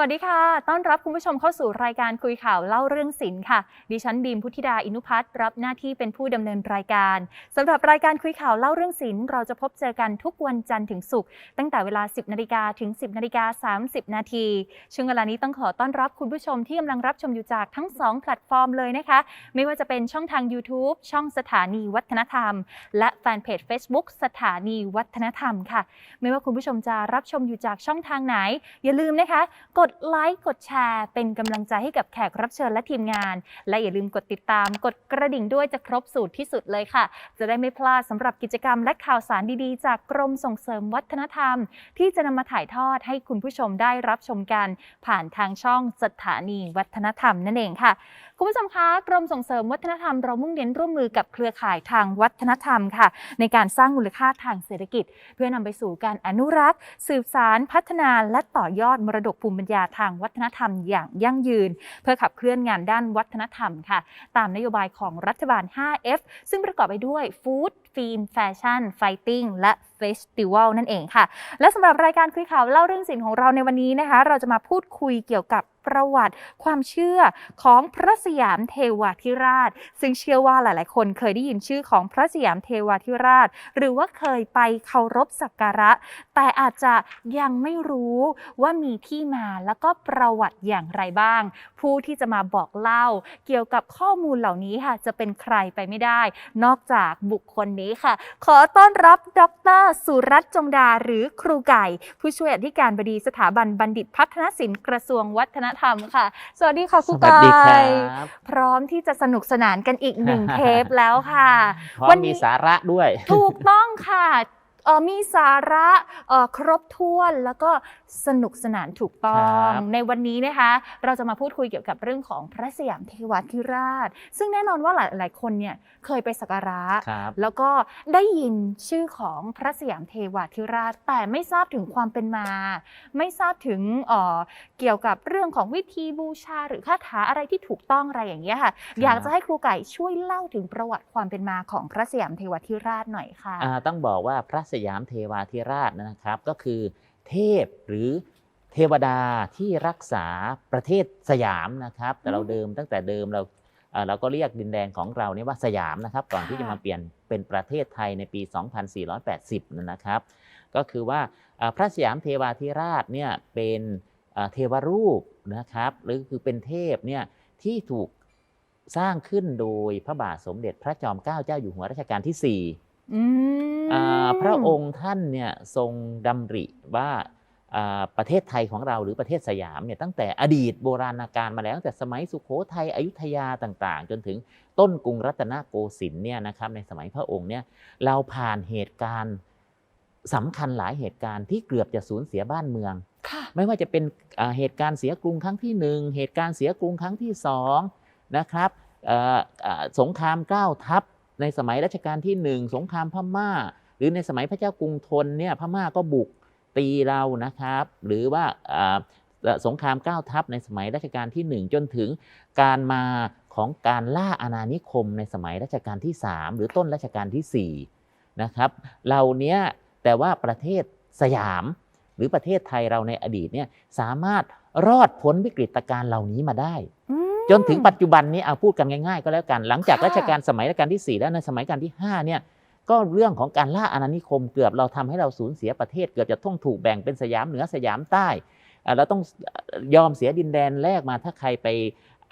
วัสดีค่ะ ต้อนรับคุณผู้ชมเข้าสู่รายการคุยข่าวเล่าเรื่องศิลป์ค่ะ ดิฉันบีมพุทธิดาอินุพัฒน์รับหน้าที่เป็นผู้ดำเนินรายการสำหรับรายการคุยข่าวเล่าเรื่องศิลป์เราจะพบเจอกันทุกวันจันทร์ถึงศุกร์ตั้งแต่เวลา 10นาฬิกาถึง 10นาฬิกา30 นาทีช่วงเวลานี้ต้องขอต้อนรับคุณผู้ชมที่กำลังรับชมอยู่จากทั้ง 2 แพลตฟอร์มเลยนะคะ ไม่ว่าจะเป็นช่องทาง YouTube ช่องสถานีวัฒนธรรม และแฟนเพจ Facebook สถานีวัฒนธรรมค่ะ ไม่ว่าคุณผู้ชมจะรับชมอยู่จากช่องทางไหน อย่าลืมนะคะ กดดไลค์กดแชร์ เป็นกำลังใจให้กับแขกรับเชิญและทีมงาน และอย่าลืมกดติดตามกดกระดิ่งด้วยจะครบสูตรที่สุดเลยค่ะ จะได้ไม่พลาดสำหรับกิจกรรมและข่าวสารดีๆ จากกรมส่งเสริมวัฒนธรรม ที่จะนำมาถ่ายทอดให้คุณผู้ชมได้รับชมกัน ผ่านทางช่องสถานีวัฒนธรรมนั่นเองค่ะ คุณผู้ชมคะกรมส่งเสริมวัฒนธรรมเรามุ่งเน้นร่วมมือกับเครือข่ายทางวัฒนธรรมค่ะ ในการสร้างมูลค่าทางเศรษฐกิจ เพื่อนำไปสู่การอนุรักษ์ สืบสารพัฒนาและต่อยอดมรดกภูมิปัญญาทางวัฒนธรรมอย่างยั่งยืน เพื่อขับเคลื่อนงานด้านวัฒนธรรมค่ะ ตามนโยบายของรัฐบาล 5F ซึ่งประกอบไปด้วยฟู้ดฟิล์มแฟชั่นไฟติ้งและเฟสติวัลนั่นเองค่ะ และสำหรับรายการคุยข่าวเล่าเรื่องศิลป์ของเราในวันนี้นะคะ เราจะมาพูดคุยเกี่ยวกับ ประวัติ ความเชื่อของพระสยามเทวาธิราช ซึ่งเชื่อว่าหลาย ๆ คนเคยได้ยินชื่อของพระสยามเทวาธิราช หรือว่าเคยไปเคารพสักการะ แต่อาจจะยังไม่รู้ว่ามีที่มาแล้วก็ประวัติอย่างไรบ้าง ผู้ที่จะมาบอกเล่า เกี่ยวกับข้อมูลเหล่านี้ค่ะ จะเป็นใครไปไม่ได้ นอกจากบุคคลนี้ค่ะ ขอต้อนรับดร สุรัตน์จงดาหรือครูไก่ ผู้ช่วยอธิการบดีสถาบันบัณฑิตพัฒนศิลป์กระทรวงวัฒนธรรมค่ะ สวัสดีค่ะครูสวัสไก่ดีครับพร้อมที่จะสนุกสนานกันอีกหนึ่งเทปแล้วค่ะพร้อวัมนนี้ มีสาระด้วย ถูกต้องค่ะเอ่อ มีสาระเอ่อครบถ้วนแล้วก็สนุกสนานถูกต้องครับในวันนี้นะคะ เราจะมาพูดคุยเกี่ยวกับเรื่องของพระสยามเทวาธิราช ซึ่งแน่นอนว่าหลายๆคนเนี่ยเคยไปสักการะครับแล้วก็ได้ยินชื่อของพระสยามเทวาธิราช แต่ไม่ทราบถึงความเป็นมา ไม่ทราบถึงเอ่อเกี่ยวกับเรื่องของวิธีบูชา หรือคาถาอะไรที่ถูกต้องอะไรอย่างเงี้ยค่ะอยากจะให้ครูไก่ช่วยเล่าถึงประวัติความเป็นมาของพระสยามเทวาธิราชหน่อยค่ะอ่าต้องบอกว่าพระสยามเทวาธิราชนะครับ ก็คือเทพหรือเทวดาที่รักษาประเทศสยามนะครับ แต่เราอืมเดิมตั้งแต่เดิมเราเอ่อเราก็เรียกดินแดนของเราเนี่ยว่าสยามนะครับ ก่อนที่ค่ะจะมาเปลี่ยนเป็นประเทศไทยในปี 2480นนนะครับ ก็คือว่าอ่าพระสยามเทวาธิราชเนี่ยเป็นอ่าเทวรูปนะครับหรือคือเป็นเทพเนี่ยที่ถูกสร้างขึ้นโดยพระบาทสมเด็จพระจอมเกล้าเจ้าอยู่หัวรัชกาลที่สี่อืมอ่า พระองค์ท่านเนี่ยทรงดำริว่าประเทศไทยของเราหรือประเทศสยามเนี่ยตั้งแต่อดีตโบราณกาลมาแล้วตั้งแต่สมัยสุโขทัยอยุธยาต่างๆ จนถึงต้นกรุงรัตนโกสินทร์เนี่ยนะครับในสมัยพระองค์เนี่ยเราผ่านเหตุการณ์สำคัญหลายเหตุการณ์ที่เกือบจะสูญเสียบ้านเมือง ไม่ว่าจะเป็นเหตุการณ์เสียกรุงครั้งที่หนึ่งเหตุการณ์เสียกรุงครั้งที่สองนะครับสงครามเก้าทัพ ในสมัยรัชกาลที่หนึ่งสงครามพม่า หรือในสมัยพระเจ้ากรุงธนเนี่ยพม่าก็บุกตีเรานะครับ หรือว่าสงครามเก้าทัพในสมัยรัชกาลที่หนึ่งจนถึงการมาของการล่าอาณานิคมในสมัยรัชกาลที่สามหรือต้นรัชกาลที่สี่นะครับเหล่านี้แต่ว่าประเทศสยาม หรือประเทศไทยเราในอดีตเนี่ยสามารถรอดพ้นวิกฤตการณ์เหล่านี้มาได้ จนถึงปัจจุบันนี้เอาพูดกันง่ายๆ ก็แล้วกัน หลังจากค่ะรัชกาลสมัยรัชกาลที่ 4 แล้วในสมัยรัชกาลที่5เนี่ยก็เรื่องของการล่าอาณานิคมเกือบเราทำให้เราสูญเสียประเทศ เกือบจะต้องถูกแบ่งเป็นสยามเหนือสยามใต้อ่าเราต้องยอมเสียดินแดนแรกมาถ้าใครไป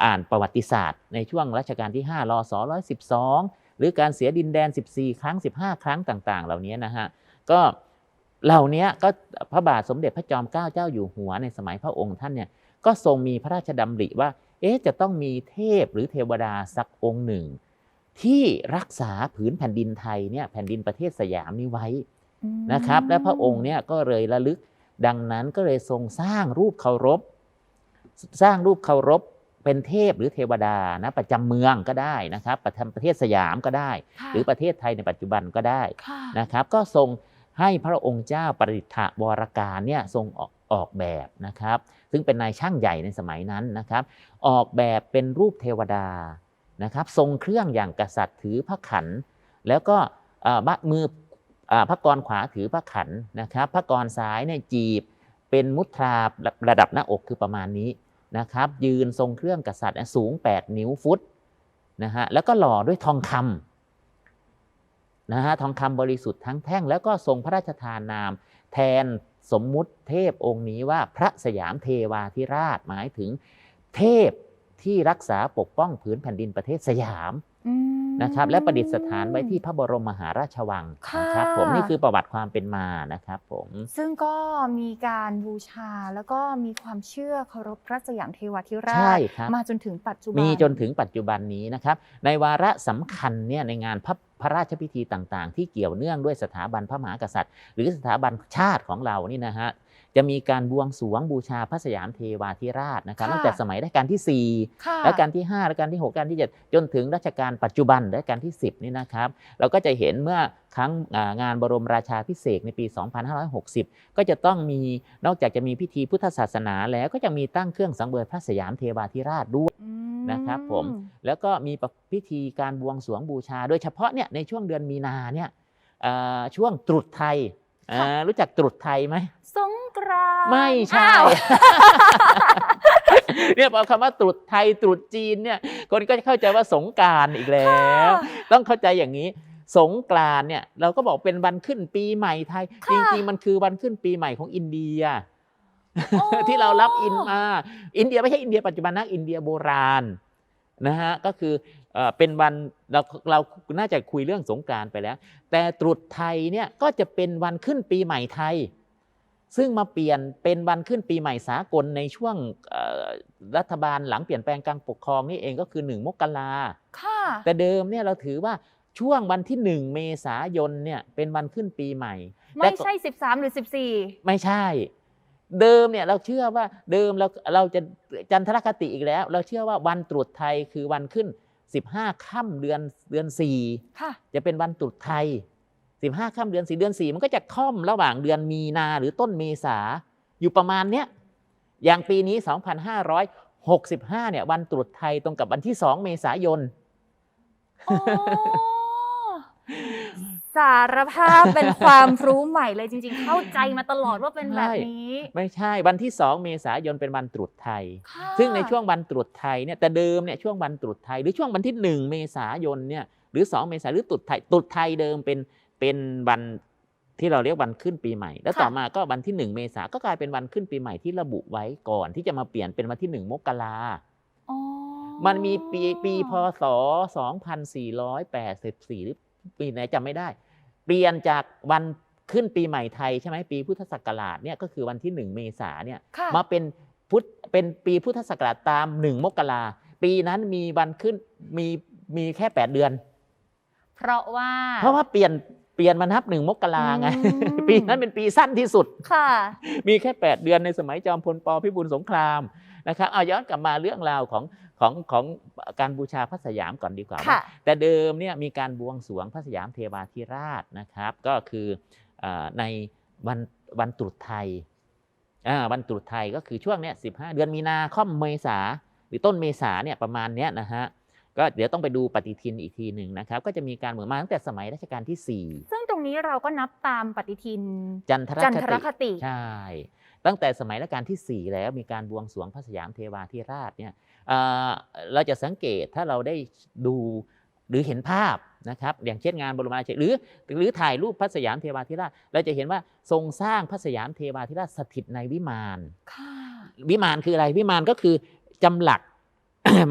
อ่านประวัติศาสตร์ ในช่วงรัชกาลที่5รอส112 หรือการเสียดินแดน 14 ครั้ง 15 ครั้งต่าง ๆ เหล่านี้นะฮะก็เหล่านี้ก็พระบาทสมเด็จพระจอมเกล้าเจ้าอยู่หัวในสมัยพระองค์ท่านเนี่ยก็ทรงมีพระราชดำริว่า เอ๊ะจะต้องมีเทพหรือเทวดาสักองค์หนึ่ง ที่รักษาผืนแผ่นดินไทยเนี่ยแผ่นดินประเทศสยามนี้ไว้นะครับ และพระองค์เนี่ยก็เลยระลึกดังนั้นก็เลยทรงสร้างรูปเคารพ สร้างรูปเคารพเป็นเทพหรือเทวดานะประจำเมืองก็ได้นะครับ ประจำประเทศสยามก็ได้ค่ะหรือประเทศไทยในปัจจุบันก็ได้ค่ะนะครับ ก็ทรงให้พระองค์เจ้าปริทธวรการเนี่ยทรงออก ออกแบบนะครับซึ่งเป็นนายช่างใหญ่ในสมัยนั้นนะครับ ออกแบบเป็นรูปเทวดานะครับ ทรงเครื่องอย่างกษัตริย์ถือพระขัน แล้วก็บมืออพระกรขวาถือพระขันนะครับ พระกรซ้ายเนี่ยจีบ เป็นมุทราระดับหน้าอกคือประมาณนี้นะครับ ยืนทรงเครื่องกษัตริย์สูง 8 นิ้วฟุตนะฮะแล้วก็หล่อด้วยทองคำนะฮะทองคำบริสุทธิ์ทั้งแท่ง แล้วก็ทรงพระราชทานนาม แทน สมมุติเทพองค์นี้ว่าพระสยามเทวาธิราชหมายถึงเทพ ที่รักษาปกป้องผืนแผ่นดินประเทศสยามอืมนะครับ และประดิษฐานไว้ที่พระบรมมหาราชวังค่ะนะครับ ผมนี่คือประวัติความเป็นมานะครับผมซึ่งก็มีการบูชาแล้วก็มีความเชื่อเคารพพระสยามเทวาธิราใช่ชครับมาจนถึงปัจจุบันมีจนถึงปัจจุบันนี้นะครับ ในวาระสำคัญเนี่ยในงานพระพระราชพิธีต่างๆ ที่เกี่ยวเนื่องด้วยสถาบันพระมหากษัตริย์ หรือสถาบันชาติของเรานี่นะฮะ จะมีการบวงสรวงบูชาพระสยามเทวาธิราชนะครับ ค่ะตั้งแต่สมัยรัชกาลที่4ค่ะและการที่5และการที่6การที่ 7 จนถึงรัชกาลปัจจุบันและการที่ 10 นี่นะครับ เราก็จะเห็นเมื่อครั้งอ่างานบรมราชาพิเศษกในปี 2560 ก็จะต้องมีนอกจากจะมีพิธีพุทธศาสนาแล้วก็จะมีตั้งเครื่องสังเวยพระสยามเทวาธิราชด้วย อืม นะครับผม แล้วก็มีประพิธีการบวงสรวงบูชา โดยเฉพาะเนี่ยในช่วงเดือนมีนาเนี่ยเอ่อช่วงตรุษไทยเอ่อรู้จักตรุษไทยไหมสงกรานต์ไม่ใช่ อ้าว เนี่ยพอคำว่าตรุษไทยตรุษจีนเนี่ยคนก็จะเข้าใจว่าสงกรารอีกแล้วค่ะต้องเข้าใจอย่างนี้ สงกรานต์เนี่ยเราก็บอกเป็นวันขึ้นปีใหม่ไทยค่ะจริงๆมันคือวันขึ้นปีใหม่ของอินเดียอ๋อที่เรารับอินมา อินเดียไม่ใช่อินเดียปัจจุบันนะอินเดียโบราณ นะฮะก็คือเอ่อเป็นวันเราเราน่าจะคุยเรื่องสงกรานต์ไปแล้ว แต่ตรุษไทยเนี่ยก็จะเป็นวันขึ้นปีใหม่ไทย ซึ่งมาเปลี่ยนเป็นวันขึ้นปีใหม่สากลในช่วงเอ่อรัฐบาลหลังเปลี่ยนแปลงการปกครองนี่เองก็คือ1มกราค่ะแต่เดิมเนี่ยเราถือว่าช่วงวันที่1เมษายนเนี่ยเป็นวันขึ้นปีใหม่ ไม่ใช่ 13 หรือ 14 ไม่ใช่ เดิมเนี่ยเราเชื่อว่าเดิมเราเราจะจันทรคติอีกแล้ว เราเชื่อว่าวันตรุษไทยคือวันขึ้น 15ค่ำเดือนเดือนค่ะ4จะเป็นวันตรุษไทย 15ค่ำเดือน4เดือน4มันก็จะค่อมระหว่างเดือนมีนาหรือต้นเมษาอยู่ประมาณเนี้ยอย่างปีนี้ 2565เนี่ยวันตรุษไทยตรงกับวันที่ 2 เมษายนอ๋อ สารภาพเป็นความรู้ใหม่เลยจริง ๆ เข้าใจมาตลอดว่าเป็นแบบนี้ ไม่ใช่วันที่ 2 เมษายนเป็นวันตรุษไทยค่ะซึ่งในช่วงวันตรุษไทยเนี่ยแต่เดิมเนี่ยช่วงวันตรุษไทย หรือช่วงวันที่ 1 เมษายนเนี่ยหรือ 2 เมษายนหรือตรุษไทยตรุษไทยเดิมเป็นเป็นวันที่เราเรียกวันขึ้นปีใหม่ แล้วต่อมาก็วันที่ 1 เมษาก็กลายเป็นวันขึ้นปีใหม่ที่ระบุไว้ก่อนที่จะมาเปลี่ยนเป็นวันที่ 1 มกราอ๋อมันมีปีปีพศ 2484 หรือปีไหนจำไม่ได้ เปลี่ยนจากวันขึ้นปีใหม่ไทยใช่ไหมปีพุทธศักราชเนี่ยก็คือวันที่ 1 เมษาเนี่ยค่ะมาเป็นพุทธเป็นปีพุทธศักราชตามหนึ่งมกราปีนั้นมีวันขึ้นมีมีแค่ 8 เดือน เพราะว่า เพราะว่าเปลี่ยนเปลี่ยนมานับหนึ่งมกราไงอืมปีนั้นเป็นปีสั้นที่สุดค่ะ มีแค่ 8 เดือนในสมัยจอมพลปพิบูลสงคราม นะครับเอาย้อนกลับมาเรื่องราวของของของการบูชาพระสยามก่อนดีกว่าค่ะแต่เดิมเนี่ยมีการบวงสรวงพระสยามเทวาธิราชนะครับ ก็คืออาในวันวันตรุษไทยอ่าวันตรุษไทยก็คือช่วงเนี้ยสิเดือนมีนาค่อมเมษาหรือต้นเมษาเนี่ยประมาณเนี้ยนะฮะก็เดี๋ยวต้องไปดูปฏิทินอีกทีหนึ่งนะครับ ก็จะมีการเหมือนมาตั้งแต่สมัยรัชกาลที่ 4 ซึ่งตรงนี้เราก็นับตามปฏิทินจันทรจันทรคคติติใช่ ตั้งแต่สมัยรัชกาลที่ 4 แล้วมีการบวงสรวงพระสยามเทวาธิราชเนี่ยเอ่อเราจะสังเกตถ้าเราได้ดูหรือเห็นภาพนะครับอย่างเช่นงานบรมราชหรือ หรือถ่ายรูปพระสยามเทวาธิราช เราจะเห็นว่าทรงสร้างพระสยามเทวาธิราชสถิตในวิมานค่ะวิมานคืออะไรวิมานก็คือจำหลัก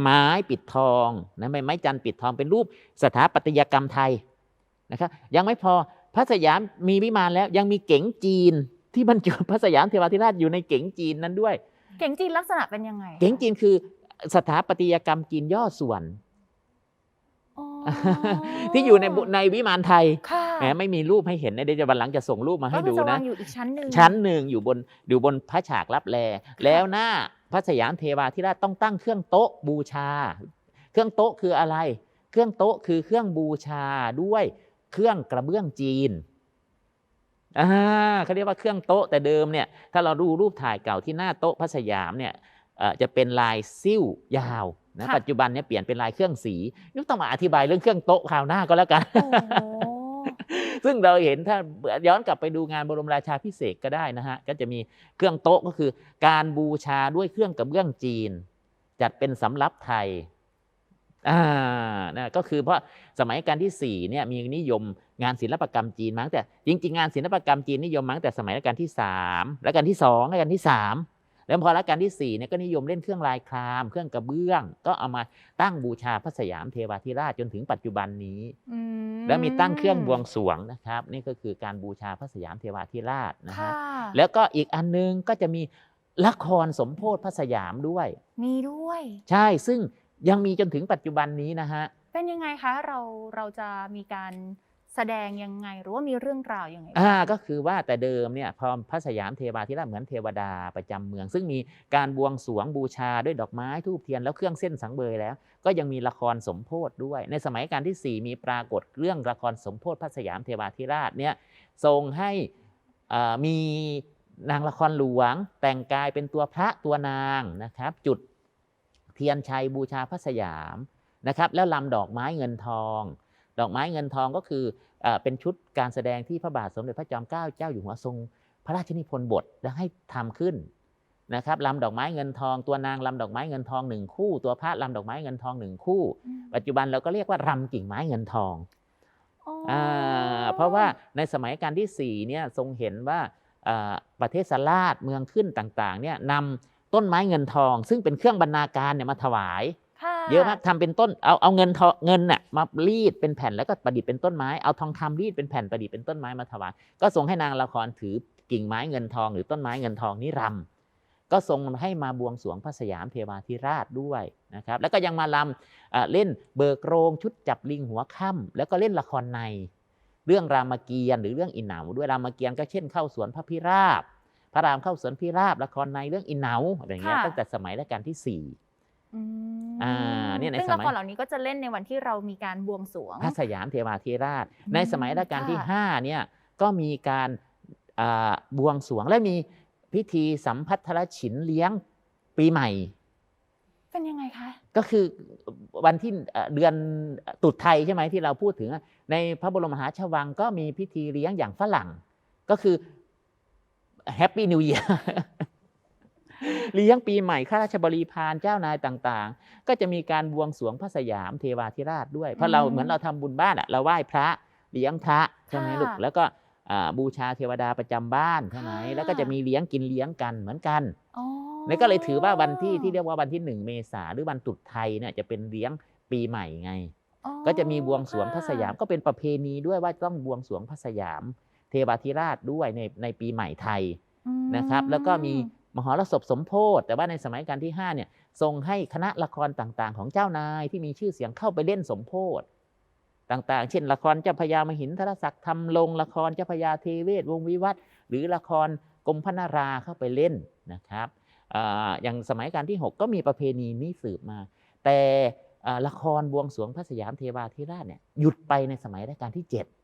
ไม้ปิดทองนะไม้ไม้จันทร์ปิดทองเป็นรูปสถาปัตยกรรมไทยนะครับยังไม่พอพระสยามมีวิมานแล้วยังมีเก๋งจีน ที่บรรจุพระสยามเทวาธิราชอยู่ในเก๋งจีนนั้นด้วย เก่งจีนลักษณะเป็นยังไง เก๋งจีนคือสถาปัตยกรรมจีนย่อส่วนอ๋อที่อยู่ในบุในวิมานไทยค่ะแหมไม่มีรูปให้เห็นนะเดี๋ยวจะวันหลังจะส่งรูปมาให้ก็คือดูจะวานะงอยู่อีกชั้นหนึ่งชั้นหนึ่งอยู่บนอยู่บนพระฉากรับแลแล้วหน้าพระสยามเทวาธิราชต้องตั้งเครื่องโต๊ะบูชา เครื่องโต๊ะคืออะไร เครื่องโต๊ะคือเครื่องบูชาด้วยเครื่องกระเบื้องจีน อ่าเขาเรียกว่าเครื่องโต๊ะแต่เดิมเนี่ยถ้าเราดูรูปถ่ายเก่าที่หน้าโต๊ะพระสยามเนี่ยเอ่อจะเป็นลายซิ่วยาวนะค่ะปัจจุบันเนี่ยเปลี่ยนเป็นลายเครื่องสีนี่ต้องมาอธิบายเรื่องเครื่องโต๊ะคราวหน้าก็แล้วกันโอ้โหซึ่งเราเห็นถ้าย้อนกลับไปดูงานบรมราชาพิเศษกก็ได้นะฮะก็จะมีเครื่องโต๊ะก็คือ การบูชาด้วยเครื่องกระเบื้องจีน จัดเป็นสำรับไทย อ่านะก็คือเพราะสมัยการที่สี่เนี่ยมีนิยมงานศิลปกรรมจีนมาตั้งแต่จริง ๆ งานศิลปกรรมจีนนิยมมาตั้งแต่สมัยรัชกาลที่สามรัชกาลที่สองรัชกาลที่สามแล้วพอรัชกาลที่สี่เนี่ยก็นิยมเล่นเครื่องลายคราม เครื่องกระเบื้อง ก็เอามาตั้งบูชาพระสยามเทวาธิราชจนถึงปัจจุบันนี้อืมแล้วมีตั้งเครื่องบวงสรวงนะครับ นี่ก็คือการบูชาพระสยามเทวาธิราชนะค่ะฮะแล้วก็อีกอันนึงก็จะมีละครสมโพธิพระสยามด้วย มีด้วย ใช่ซึ่ง ยังมีจนถึงปัจจุบันนี้นะฮะ เป็นยังไงคะเราเราจะมีการแสดงยังไงหรือว่ามีเรื่องราวยังไงบ้างอ่าก็คือว่าแต่เดิมเนี่ยพอพระสยามเทวาธิราชเหมือนเทวดาประจำเมือง ซึ่งมีการบวงสรวงบูชาด้วยดอกไม้ทูบเทียนแล้วเครื่องเส้นสังเบยแล้ว ก็ยังมีละครสมโพธิด้วย ในสมัยการที่ 4 มีปรากฏเรื่องละครสมโพธิพระสยามเทวาธิราชเนี่ยทรงให้อ่ามีนางละครหลวงแต่งกายเป็นตัวพระตัวนางนะครับจุด เทียนชัยบูชาพระสยามนะครับแล้วลำดอกไม้เงินทอง ดอกไม้เงินทองก็คือเอ่อเป็นชุดการแสดงที่พระบาทสมเด็จพระจอมเกล้าเจ้าอยู่หัวทรง พระราชนิพนธ์บทและให้ทำขึ้นนะครับลำดอกไม้เงินทอง ตัวนางลำดอกไม้เงินทองหนึ่งคู่ ตัวพระลำดอกไม้เงินทองหนึ่งคู่อืมปัจจุบันเราก็เรียกว่ารำกิ่งไม้เงินทองอ๋อออ่าเพราะว่าในสมัยการที่สี่เนี่ยทรงเห็นว่าอ่าประเทศสลาดเมืองขึ้นต่างๆเนี่ยนำ ต้นไม้เงินทอง ซึ่งเป็นเครื่องบรรณาการเนี่ยมาถวายค่ะเยอะมากทำเป็นต้นเอาเอาเงินทองเงินน่ะมารีดเป็นแผ่นแล้วก็ประดิษฐ์เป็นต้นไม้เอาทองคำรีดเป็นแผ่นประดิษฐ์เป็นต้นไม้มาถวายก็ทรงให้นางละครถือกิ่งไม้เงินทอง หรือต้นไม้เงินทองนี่รำก็ทรงให้มาบวงสรวงพระสยามเทวาธิราชด้วยนะครับแล้วก็ยังมาลำอ่าเล่นเบิกโรงชุดจับลิงหัวค่ำแล้วก็เล่นละครใน เรื่องรามเกียรติ์หรือเรื่องอินเหนาด้วยรามเกียรติ์ก็เช่นเข้าสวนพระพิราบพ ระรามเข้าสวนพิราบละครในเรื่องอินเหนาอะไรอย่างเงี้ยตั้งแต่สมัยรัชกาลที่สี่อืมอ่าเนี่ยในซึ่งสละมัยครเหล่านี้ก็จะเล่นในวันที่เรามีการบวงสรวงพระสยามเทวาธิราชอืมในสมัยรัชกาลที่ค่ะ5เนี่ยก็มีการอ่าบวงสรวงและมีพิธีสัมพัทธรฉินเลี้ยงปีใหม่เป็นยังไงคะก็คือวันที่เอ่อเดือนตรุษไทยใช่ไหมที่เราพูดถึงอะในพระบรมมหาราชวังก็มีพิธีเลี้ยงอย่างฝรั่ง ก็คือ แฮปปี้นิวเ a ียเลี้ยงปีใหม่ข้าราชบริพารเจ้านายต่างๆ ก็จะมีการบวงสรวงพระสยามเทวาธิราชด้วย เพราะเราอืมเหมือนเราทำบุญบ้านอะเราไหว้พระเลี้ยงพระใช่ไหมค่ะลูกแล้วก็อ่าบูชาเทวดาประจำบ้านใช่ไหมค่ะแล้วก็จะมีเลี้ยงกินเลี้ยงกันเหมือนกันอ๋อนี่ก็เลยถือว่าวันที่ที่เรียกว่าวันที่หนึ่งเมษาหรือวันตรุษไทยเนี่ยจะเป็นเลี้ยงปีใหม่ไงอ๋อก็จะมีบวงสรวงพระสยามค่ก็เป็นประเพณีด้วยว่าต้องบวงสรวงพระสยาม เทวาธิราชด้วยในในปีใหม่ไทยอืมนะครับ แล้วก็มีมหรสพสมโพธิแต่ว่าในสมัยการที่5เนี่ยทรงให้คณะละครต่างๆ ของเจ้านายที่มีชื่อเสียงเข้าไปเล่นสมโพธิต่างๆ เช่น ละครเจ้าพญามหินทรศักดิ์ทำลงละครเจ้าพญาเทเวศวงศ์วิวัฒน์หรือละครกรมพระนาราเข้าไปเล่นนะครับอ่าอย่างสมัยการที่ 6 ก็มีประเพณีนี้สืบมา แต่อ่าละครบวงสรวงพระสยามเทวาธิราชเนี่ยหยุดไปในสมัยรัชกาลที่ 7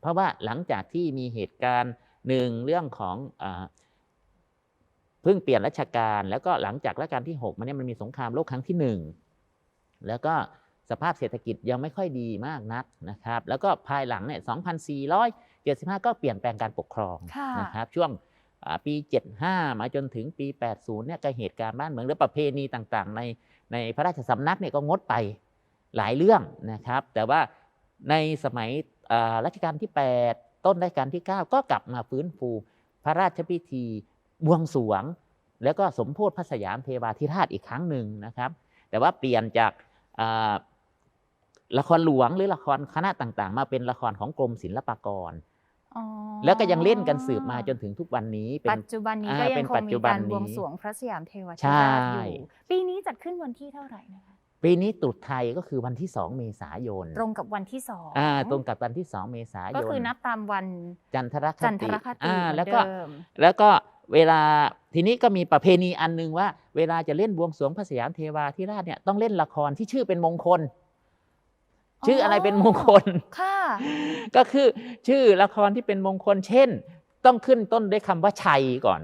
เพราะว่าหลังจากที่มีเหตุการณ์หนึ่งเรื่องของอาเพิ่งเปลี่ยนรัชกาลแล้วก็หลังจากรัชกาลที่6มันเนี่ยมันมีสงครามโลกครั้งที่หนึ่งแล้วก็สภาพเศรษฐกิจยังไม่ค่อยดีมากนักนะครับ แล้วก็ภายหลังเนี่ย2475 ก็เปลี่ยนแปลงการปกครองค่ะนะครับ ช่วงอ่าปี 75 มาจนถึงปี 80 เนี่ยก็เหตุการณ์บ้านเมืองหรือประเพณีต่างๆ ในในพระราชสำนักเนี่ยก็งดไปหลายเรื่องนะครับ แต่ว่าในสมัยอ่า รัชกาลที่ 8 ต้นรัชกาลที่ 9 ก็กลับมาฟื้นฟู พระราชพิธีบวงสรวง แล้วก็สมโพธิพระสยามเทวาธิราชอีกครั้งหนึ่งนะครับ แต่ว่าเปลี่ยนจากอ่าละครหลวงหรือละครคณะต่างๆ มาเป็นละครของกรมศิลปากรอ๋อแล้วก็ยังเล่นกันสืบมาจนถึงทุกวันนี้เป็นปัจจุบันนี้อ่าก็ยัเป็งนคปังจมีจุบันการบวงนี้สรวงพระสยามเทวาธิใช่ราชอยู่ ปีนี้จัดขึ้นวันที่เท่าไหร่นะคะ ปีนี้ตรุษไทยก็คือวันที่ 2 เมษายน ตรงกับวันที่สองอ่าตรงกับวันที่ 2 เมษายน ก็คือนับตามวันจันทรคติจันทรคติอ่าเหมือนแล้วก็เดิมแล้วก็เวลาทีนี้ก็มีประเพณีอันหนึงว่า เวลาจะเล่นบวงสรวงพระสยามเทวาธิราชเนี่ยต้องเล่นละครที่ชื่อเป็นมงคล ชื่ออะไรเป็นมงคลค่ะก็คือชื่อละครที่เป็นมงคล เช่น ต้องขึ้นต้นด้วยคำว่าชัยก่อน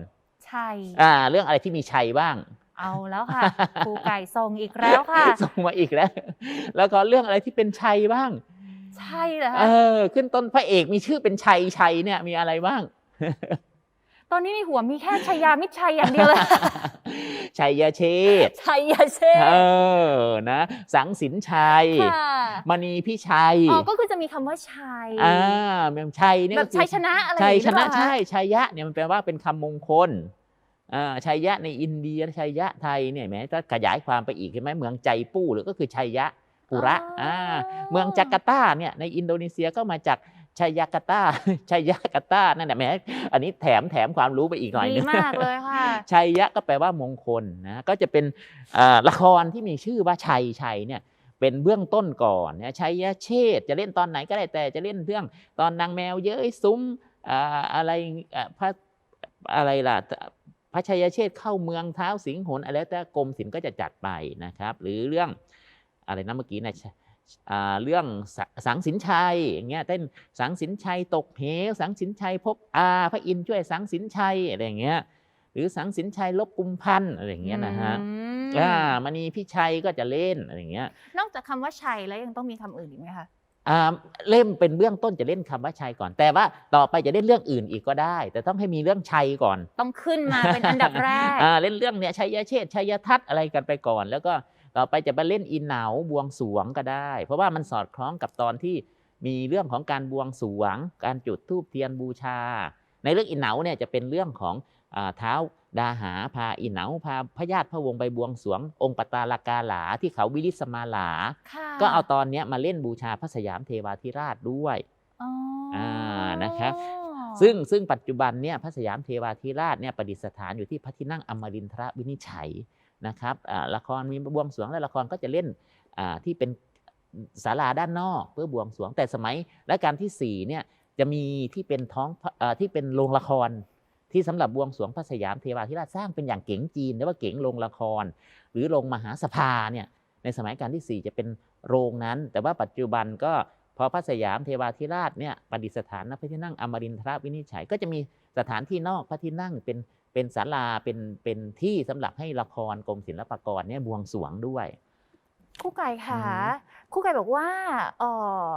ใช่อ่า เรื่องอะไรที่มีชัยบ้าง เอาแล้วค่ะครูไก่ทรงอีกแล้วค่ะ ส่งมาอีกแล้ว แล้วก็เรื่องอะไรที่เป็นชัยบ้าง ใช่เหรอเอคะอขึ้นต้นพระเอกมีชื่อเป็นชัยชัยเนี่ยมีอะไรบ้าง ตอนนี้ในหัวมีแค่ชายามิตรชัยอย่างเดียวเลยชัยเชษฐ์ชัยยาเชษเออนะ สังสินชัยค่ะมณีพี่ชัยอ๋อก็คือจะมีคำว่าชัยอ่าแมมชัยเนี่ยแบบก็คือชัยชนะอะไรชัยอย่างชงี้หรือนะเปล่าคะใช่ชัยยะเนี่ยมันแปลว่าเป็นคำมงคลอ่า ชัยยะในอินเดียชัยยะไทยเนี่ยแม้ถ้าขยายความไปอีกใช่ไหมเมืองใจปู้หรือก็คือชัยยะปุระอ่าเมืองจาการ์ตาเนี่ยในอินโดนีเซียก็มาจากชัยยาการ์ตาชัยยาการ์ตานั่นแหละแหมอันนี้แถมแถมความรู้ไปอีกหน่อยดีนึงมากเลยค่ะชัยยะก็แปลว่ามงคลนะก็จะเป็นอ่าละครที่มีชื่อว่าชัยชัยเนี่ยเป็นเบื้องต้นก่อนเนี่ยชัยยเชษฐ์จะเล่นตอนไหนก็ได้แต่จะเล่นเรื่องตอนนางแมวเย้ยซุ้มอ่าอะไรอ่าพระอะไรล่ะพ ระชัยเชษฐ์เข้าเมืองเท้าสิงหนอะไรแต่กรมศิลป์ก็จะจัดไปนะครับ หรือเรื่องอะไรนะเมื่อกี้นะอ่าเรื่องสสังสินชัยอย่างเงี้ยเต้นสังสินชัยตกเหวสังสินชัยพบอาพระอินทร์ช่วยสังสินชัยอะไรอย่างเงี้ยหรือสังสินชัยลบกุมพันธ์อะไรอย่างเงี้ยนะฮะอืมอ่ามณีพิชัยก็จะเล่นอะไรอย่างเงี้ยนอกจากคำว่าชัยแล้วยังต้องมีคำอื่นอีกไหมคะอ่า เล่มเป็นเบื้องต้นจะเล่นคำว่าชัยก่อน แต่ว่าต่อไปจะเล่นเรื่องอื่นอีกก็ได้ แต่ต้องให้มีเรื่องชัยก่อน ต้องขึ้นมาเป็นอันดับแรกอ่าเล่นเรื่องเนี้ยชัยเชษฐ์ชัยทัศน์อะไรกันไปก่อน แล้วก็ต่อไปจะมาเล่นอีเหนาบวงสรวงก็ได้ เพราะว่ามันสอดคล้องกับตอนที่มีเรื่องของการบวงสรวง การจุดธูปเทียนบูชา ในเรื่องอีเหนาเนี่ยจะเป็นเรื่องของอ่าเท้า ดาหาพาอีเหนาพาพระญาติพระวงศ์ไปบวงสรวง องค์ปตาลกาหลาที่เขาวิริสมาหลาค่ะก็เอาตอนเนี้ยมาเล่นบูชาพระสยามเทวาธิราชด้วยอ๋อออ่านะครับซึ่งซึ่งปัจจุบันเนี่ยพระสยามเทวาธิราชเนี่ยประดิษฐานอยู่ที่พระที่นั่งอมรินทรวินิจฉัยนะครับอ่าละครมีบวงสรวงและละครก็จะเล่นอ่าที่เป็นศาลาด้านนอกเพื่อบวงสรวงแต่สมัยรัชกาลที่สี่เนี่ยจะมีที่เป็นท้องพระอ่าที่เป็นโรงละคร ที่สำหรับบวงสรวงพระสยามเทวาธิราชสร้างเป็นอย่างเก๋งจีนเรียกว่าเก๋งโรงละคร หรือโรงมหาสภาเนี่ยในสมัยรัชการที่ 4 จะเป็นโรงนั้น แต่ว่าปัจจุบันก็พอพระสยามเทวาธิราชเนี่ยประดิษฐานณพระที่นั่งอมรินทรวินิจฉัย ก็จะมีสถานที่นอกพระที่นั่งเป็นเป็นศาลาเป็นเป็นที่สำหรับให้ละครกรมศิลปากรเนี่ยบวงสรวงด้วยครู่ไก่ค่ะอือฮึครู่ไก่บอกว่าเอ่อ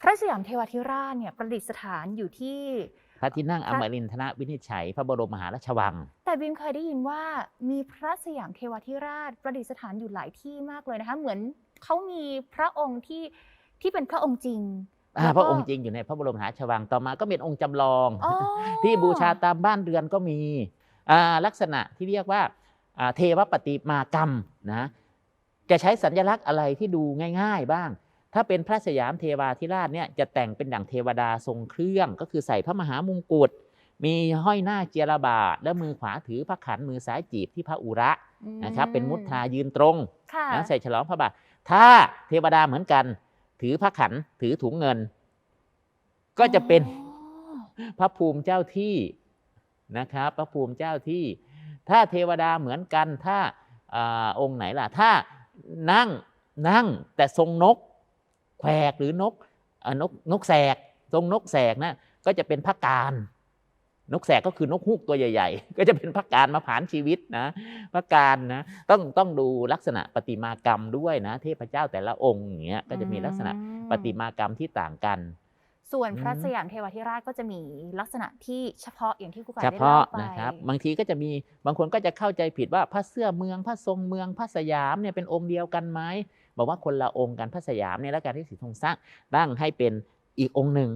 พระสยามเทวาธิราชเนี่ยประดิษฐานอยู่ที่พ ระที่นั่งพอระมรินทรวินิจฉัย พระบรมมหาราชวัง แต่บิมเคยได้ยินว่ามีพระสยามเทวาธิราชประดิษฐานอยู่หลายที่มากเลยนะคะ เหมือนเขามีพระองค์ที่ที่เป็นพระองค์จริงอ่าแล้วพก็ระองค์จริงอยู่ในพระบรมมหาราชวังต่อมาก็เป็นองค์จำลองอ๋อที่บูชาตามบ้านเรือนก็มีอ่าลักษณะที่เรียกว่าอ่าเทวปฏิมากรรมนะจะใช้สัญลักษณ์อะไรที่ดูง่าย ๆ บ้าง ถ้าเป็นพระสยามเทวาธิราชเนี่ยจะแต่งเป็นอย่างเทวดาทรงเครื่องก็คือใส่พระมหามงกุฎมีห้อยหน้าเจียระบาทและมือขวาถือพระขันมือซ้ายจีบที่พระอุระอืมนะครับเป็นมุทรายืนตรงค่ะนะใส่ฉลองพระบาทถ้าเทวดาเหมือนกัน ถือพระขันถือถุงเงิน ก็จะเป็นอ๋อพระภูมิเจ้าที่นะครับ พระภูมิเจ้าที่ ถ้าเทวดาเหมือนกันถ้าอาองค์ไหนล่ะ ถ้านั่งนั่งแต่ทรงนก แขวกหรือนกอ่านกนกแสกทรงนกแสกนะก็จะเป็นพระการ นกแสกก็คือนกฮูกตัวใหญ่ ๆ ก็จะเป็นพระการมาผ่านชีวิตนะพระการนะต้องต้องดูลักษณะประติมากรรมด้วยนะเทพเจ้าแต่ละองค์อย่างเงี้ยก็จะมีลักษณะอืมประติมากรรมที่ต่างกัน ส่วนพระอืมสยามเทวาธิราชก็จะมีลักษณะที่เฉพาะอย่างที่ครูไก่เฉได้พาะเล่าไปนะครับบางทีก็จะมีบางคนก็จะเข้าใจผิดว่าพระเสื้อเมืองพระทรงเมืองพระสยามเนี่ยเป็นองค์เดียวกันไหม บอกว่าคนละองค์กันพระสยามเนี่ยและการที่สีทรงสร้างตั้งให้เป็นอีกองค์หนึ่ง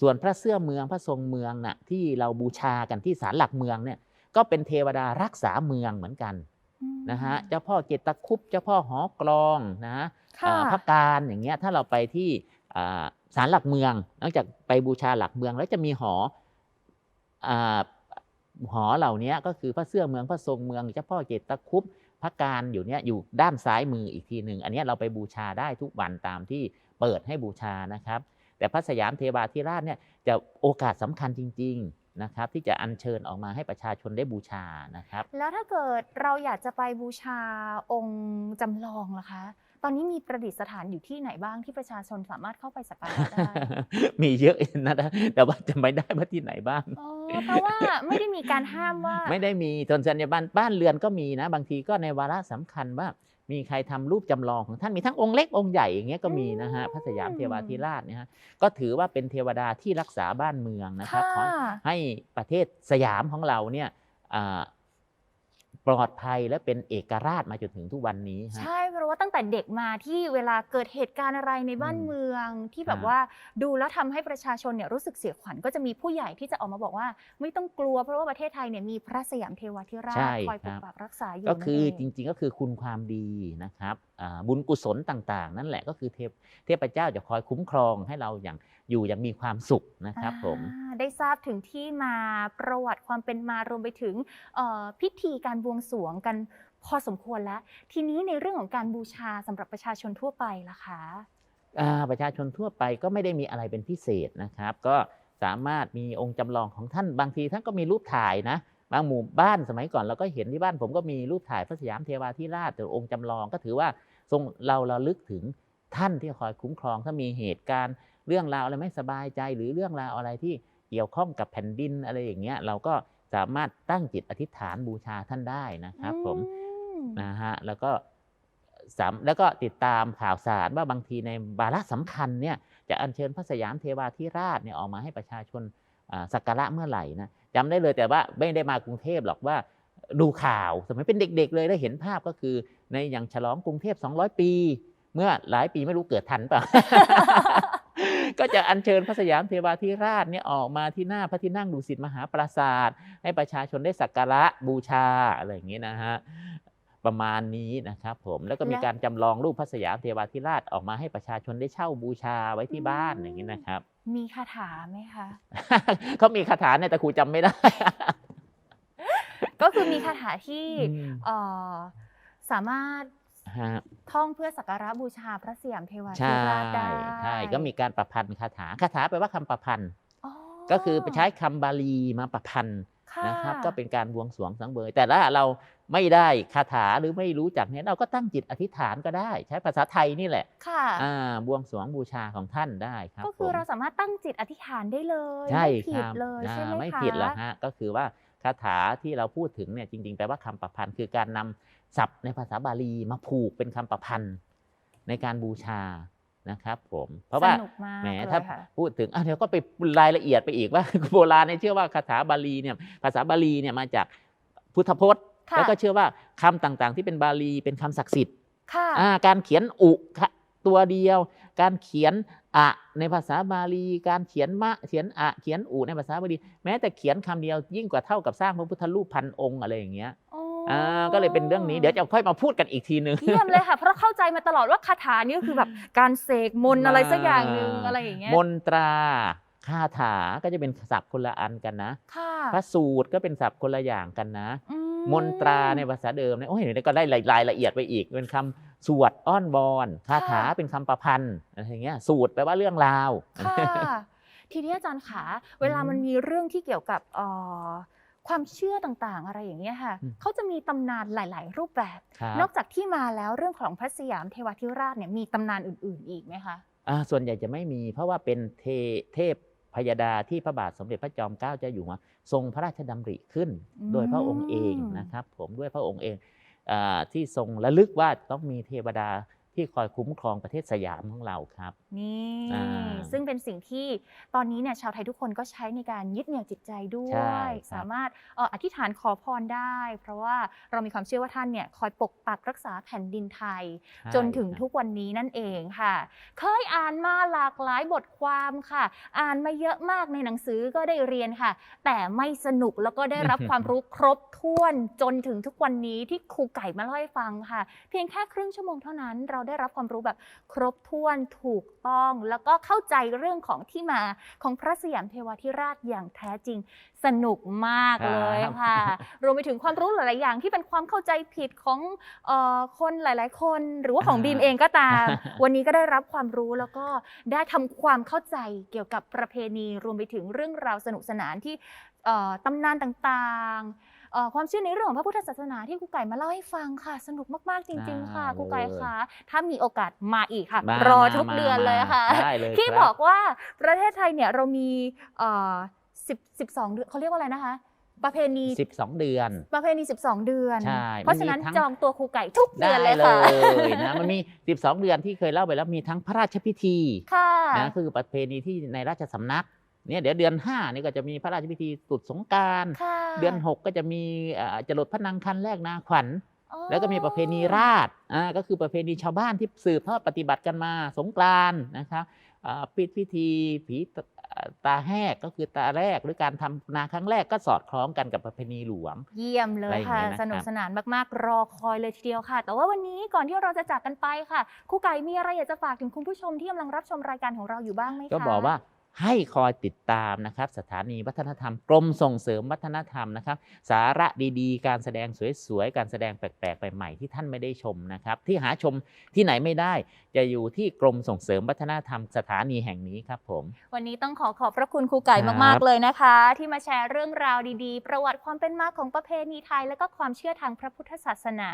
ส่วนพระเสื้อเมืองพระทรงเมืองน่ะที่เราบูชากันที่ศาลหลักเมืองเนี่ยก็เป็นเทวดารักษาเมืองเหมือนกันอืมนะฮะเจ้าพ่อเกตคุปเจ้าพ่อหอกลองนะค่ะอ่าพระการอย่างเงี้ยถ้าเราไปที่อ่าศาลหลักเมือง นอกจากไปบูชาหลักเมืองแล้วจะมีหออ่าหอเหล่านี้ก็คือพระเสื้อเมืองพระทรงเมืองเจ้าพ่อเกตคุป พระการอยู่เนี้ยอยู่ด้านซ้ายมืออีกทีหนึ่งอันนี้เราไปบูชาได้ทุกวันตามที่เปิดให้บูชานะครับ แต่พระสยามเทวาธิราชเนี่ยจะโอกาสสำคัญจริง ๆนะครับที่จะอัญเชิญออกมาให้ประชาชนได้บูชานะครับ แล้วถ้าเกิดเราอยากจะไปบูชาองค์จำลองล่ะคะ ตอนนี้มีประดิษฐานอยู่ที่ไหนบ้างที่ประชาชนสามารถเข้าไปสักการะได้ มีเยอะนะแต่ว่าจะไม่ได้ว่าที่ไหนบ้างอ๋อเพราะว่าไม่ได้มีการห้ามว่า ไม่ได้มีส่วนสัญญาบันบ้านเรือนก็มีนะ บางทีก็ในวาระสำคัญว่า มีใครทำรูปจำลองของท่านมีทั้งองค์เล็กองค์ใหญ่อย่างเงี้ยก็มีนะฮะอืมพระสยามเทวาธิราชเนี่ยฮะก็ถือว่าเป็นเทวดาที่รักษาบ้านเมืองนะครับค่ะขอให้ประเทศสยามของเราเนี่ยอ่า ปลอดภัยและเป็นเอกราชมาจนถึงทุกวันนี้ฮะ ใช่เพราะว่าตั้งแต่เด็กมาที่เวลาเกิดเหตุการณ์อะไรในบ้านอืมเมืองที่แบบอ่า ว่าดูแล้วทำให้ประชาชนเนี่ยรู้สึกเสียขวัญก็จะมีผู้ใหญ่ที่จะออกมาบอกว่า ไม่ต้องกลัวเพราะว่าประเทศไทยเนี่ยมีพระสยามเทวาธิราชใช่คอยปคกรับ ปักรักษาอยู่ก็คือนั่นจเองริงๆก็คือคุณความดีนะครับอ่าบุญกุศลต่าง ๆ นั่นแหละก็คือเทพเทพเจ้าจะคอยคุ้มครองให้เราอย่างอยู่อย่างมีความสุขนะครับ ผมอ่าได้ทราบถึงที่มาประวัติความเป็นมารวมไปถึงเอ่อพิธีการบวงสรวงกันพอสมควรแล้ว ทีนี้ในเรื่องของการบูชาสำหรับประชาชนทั่วไปล่ะคะอ่าประชาชนทั่วไปก็ไม่ได้มีอะไรเป็นพิเศษนะครับ ก็สามารถมีองค์จำลองของท่านบางทีท่านก็มีรูปถ่ายนะ บางหมู่บ้านสมัยก่อนเราก็เห็นที่บ้านผมก็มีรูปถ่ายพระสยามเทวาธิราชแต่องค์จำลองก็ถือว่าทรงเราเราลึกถึงท่านที่คอยคุ้มครองถ้ามีเหตุการณ์เรื่องราวอะไรไม่สบายใจหรือเรื่องราวอะไรที่เกี่ยวข้องกับแผ่นดินอะไรอย่างเงี้ยเราก็สามารถตั้งจิตอธิษฐานบูชาท่านได้นะครับผมอืมนะฮะแล้วก็สามแล้วก็ติดตามข่าวสารว่าบางทีในบาระสำคัญเนี่ยจะอัญเชิญพระสยามเทวาธิราชเนี่ยออกมาให้ประชาชนอ่าสักการะเมื่อไหร่นะ จำได้เลยแต่ว่าไม่ได้มากรุงเทพหรอกว่าดูข่าวสมัยเป็นเด็ก ๆ เลยได้เห็นภาพก็คือ ในอย่างฉลองกรุงเทพ 200 ปี เมื่อหลายปีไม่รู้เกิดทันเปล่าก็จะอัญเชิญพระสยามเทวาธิราชเนี่ยออกมาที่หน้าพระที่นั่งดุสิตมหาปราสาท ให้ประชาชนได้สักการะบูชาอะไรอย่างนี้นะฮะ ประมาณนี้นะครับผมแล้วก็มีและการจำลองรูปพระสยามเทวาธิราชออกมาให้ประชาชนได้เช่าบูชาไว้ที่บ้านอืมอย่างนี้นะครับ มีคาถาไหมคะเขามีคาถาเนี่ยแต่ครูจำไม่ได้ ก็คือมีคาถาที่อืมเอ่อสามารถฮะท่องเพื่อสักการะบูชาพระสยามเทวาธิใช่ราชได้ใช่ก็มีการประพันธ์คาถาคาถาแปลว่าคำประพันธ์อ๋อก็คือใช้คำบาลีมาประพันธ์ค่ะนะครับ ก็เป็นการบวงสรวงสังเวยแต่ถ้าเรา ไม่ได้คาถาหรือไม่รู้จักเนี่ยเราก็ตั้งจิตอธิษฐานก็ได้ ใช้ภาษาไทยนี่แหละค่ะอ่าบวงสรวงบูชาของท่านได้ครับก็คือผมเราสามารถตั้งจิตอธิษฐานได้เลยใช่ไม่คผิดรับเลยอ่าใช่ไหมคะไม่ผิดหรอกฮะก็คือว่าคาถาที่เราพูดถึงเนี่ยจริงๆแปลว่าคำประพันธ์คือการนำศัพท์ในภาษาบาลีมาผูกเป็นคำประพันธ์ในการบูชานะครับผมเพราะว่าสนุกมากแหมเลยถ้าค่ะพูดถึงอะเดี๋ยวก็ไปรายละเอียดไปอีกว่าโบราณเนี่ยเชื่อว่าคาถาบาลีเนี่ยภาษาบาลีเนี่ยมาจากพุทธพจน์ค่ะ แล้วก็เชื่อว่าคำต่างๆ ที่เป็นบาลีเป็นคำศักดิ์สิทธิ์ค่ะอ่าการเขียนอุค่ะตัวเดียว การเขียนอะในภาษาบาลี การเขียนมะเขียนอะเขียนอุในภาษาบาลี แม้แต่เขียนคำเดียวยิ่งกว่าเท่ากับสร้างพระพุทธรูปพันองค์อะไรอย่างเงี้ยอ๋ออ่าก็เลยเป็นเรื่องนี้เดี๋ยวจะค่อยมาพูดกันอีกทีนึงเยี่ยมเลยค่ะ เพราะเข้าใจมาตลอดว่าคาถานี่ก็คือแบบการเสกมนต์อะไรสักอย่างหนึ่งอะไรอย่างเงี้ยมนตราคาถาก็จะเป็นศัพท์คนละอันกันนะค่ะพระสูตรก็เป็นศัพท์คนละอย่างกันนะอื มนตราในภาษาเดิมเนี่ยโอ้ยเดี๋ยวก็ได้รายละเอียดไปอีก เป็นคำสวดอ้อนบอนคาถาเป็นคำประพันธ์อะไรอย่างเงี้ยสูตรแปลว่าเรื่องราวค่ะทีนี้อาจารย์ขาเวลามันมีเรื่องที่เกี่ยวกับเอ่อความเชื่อต่างๆ อะไรอย่างเงี้ยค่ะอืมเขาจะมีตำนานหลาย ๆ รูปแบบครับนอกจากที่มาแล้วเรื่องของพระสยามเทวาธิราชเนี่ยมีตำนานอื่น ๆ อีกไหมคะอ่าส่วนใหญ่จะไม่มีเพราะว่าเป็นเทเทพพยดาที่พระบาทสมเด็จพระจอมเกล้าเจ้าอยู่หัว ทรงพระราชดำริขึ้นอืมโดยพระองค์เองนะครับผมด้วยพระองค์เองอาที่ทรงระลึกว่าต้องมีเทวดาที่คอยคุ้มครองประเทศสยามของเราครับ นี่ อ่าซึ่งเป็นสิ่งที่ตอนนี้เนี่ยชาวไทยทุกคนก็ใช้ในการยึดเหนี่ยวจิตใจด้วใช่ยครับสามารถเอ่ออธิษฐานขอพรได้ เพราะว่าเรามีความเชื่อว่าท่านเนี่ยคอยปกปักรักษาแผ่นดินไทยใช่จนถึงครับทุกวันนี้นั่นเองค่ะ เคยอ่านมาหลากหลายบทความค่ะ อ่านมาเยอะมากในหนังสือก็ได้เรียนค่ะ แต่ไม่สนุกแล้วก็ได้รับ ความรู้ครบถ้วนจนถึงทุกวันนี้ที่ครูไก่มาเล่าให้ฟังค่ะ เพียงแค่ครึ่งชั่วโมงเท่านั้นเราได้รับความรู้แบบครบถ้วนถูกต้อง แล้วก็เข้าใจเรื่องของที่มาของพระสยามเทวาธิราชอย่างแท้จริง สนุกมากเลยค่ะ รวมไปถึงความรู้หลาย ๆ อย่างที่เป็นความเข้าใจผิดของเออคนหลาย ๆ คน หรือว่าของอ่าบีมเองก็ตาม วันนี้ก็ได้รับความรู้แล้วก็ได้ทำความเข้าใจเกี่ยวกับประเพณี รวมไปถึงเรื่องราวสนุกสนานที่เอ่อตำนานต่างๆเอ่อ ความเชื่อในเรื่องของพระพุทธศาสนาที่ครูไก่มาเล่าให้ฟังค่ะ สนุกมากๆจริง ๆ ค่ะได้ครูไก่เลยคะถ้ามีโอกาสมาอีกค่ะมารอมาทุกมาเดือนมาเลยค่ะได้เลยที่ครับบอกว่าประเทศไทยเนี่ยเรามีเอ่อสิบสิบสองเดือนเขาเรียกว่าอะไรนะคะ ประเพณี 12 เดือน ประเพณี 12 เดือนใช่เพราะฉะนั้นมันมีทั้งจองตัวครูไก่ทุกเดืได้อนเลยเลค่ะยนะมันมี 12 เดือนที่เคยเล่าไปแล้วมีทั้งพระราชพิธีค่ะนะคือประเพณีที่ในราชสำนัก เนี่ยเดี๋ยวเดือน5นี่ก็จะมีพระราชพิธีตรุษสงกรารค่ะเดือน6ก็จะมีเอ่อจรดพระนางคันแรกนาขวัญอ๋อแล้วก็มีประเพณีราชอ่าก็คือประเพณีชาวบ้านที่สืบทอดปฏิบัติกันมาสงกรานต์นะครับอ่าพิพิธีผีตอ่าตาแหกก็คือตาแรกหรือการทำนาครั้งแรกก็สอดคล้องกันกับประเพณีหลวง เยี่ยมเลอะไรยอย่างค่ะเงี้ยนะครับสนุกสนานมากๆ รอคอยเลยทีเดียวค่ะ แต่ว่าวันนี้ก่อนที่เราจะจากกันไปค่ะครูไก่มีอะไรอยากจะฝากถึงคุณผู้ชมที่กำลังรับชมรายการของเราอยู่บ้างไหมคะก็บอกว่า ให้คอยติดตามนะครับ สถานีวัฒนธรรมกรมส่งเสริมวัฒนธรรมนะครับ สาระดีๆ การแสดงสวยๆ การแสดงแปลกๆใหม่ๆที่ท่านไม่ได้ชมนะครับ ที่หาชมที่ไหนไม่ได้ จะอยู่ที่กรมส่งเสริมวัฒนธรรมสถานีแห่งนี้ครับผม วันนี้ต้องขอขอบพระคุณครูไก่มากๆเลยนะคะ ที่มาแชร์เรื่องราวดีๆ ประวัติความเป็นมาของประเพณีไทย และก็ความเชื่อทางพระพุทธศาสนา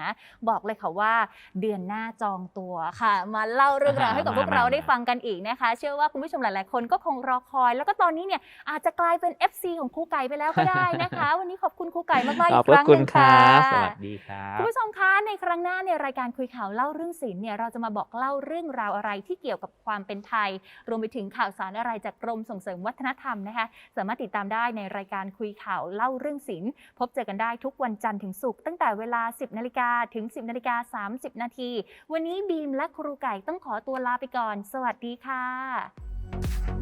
บอกเลยค่ะว่า เดือนหน้าจองตัวค่ะ มาเล่าเรื่องราวให้กับพวกเราได้ฟังกันอีกนะคะ เชื่อว่าคุณผู้ชมหลาย ๆ คนก็คงรอคอย แล้วก็ตอนนี้เนี่ยอาจจะกลายเป็น FC ของครูไก่ไปแล้วก็ได้นะคะ วันนี้ขอบคุณครูไก่มากๆขอีอบกพคระรั้งหคุนึ่ณงคค่ะรับสวัสดีครับคุณผู้ชมคะในครั้งหน้าในรายการคุยข่าวเล่าเรื่องศิลป์เนี่ยเราจะมาบอกเล่าเรื่องราวอะไรที่เกี่ยวกับความเป็นไทย รวมไปถึงข่าวสารอะไรจากกรมส่งเสริมวัฒนธรรมนะคะสามารถติดตามได้ในรายการคุยข่าวเล่าเรื่องศิลป์พบเจอกันได้ทุกวันจันทร์ถึงศุกร์ตั้งแต่เวลา 10นาฬิกาถึง 10นาฬิกา30นาทีวันนี้บีมและครูไก่ต้องขอตัวลาไปก่อน สวัสดีค่ะ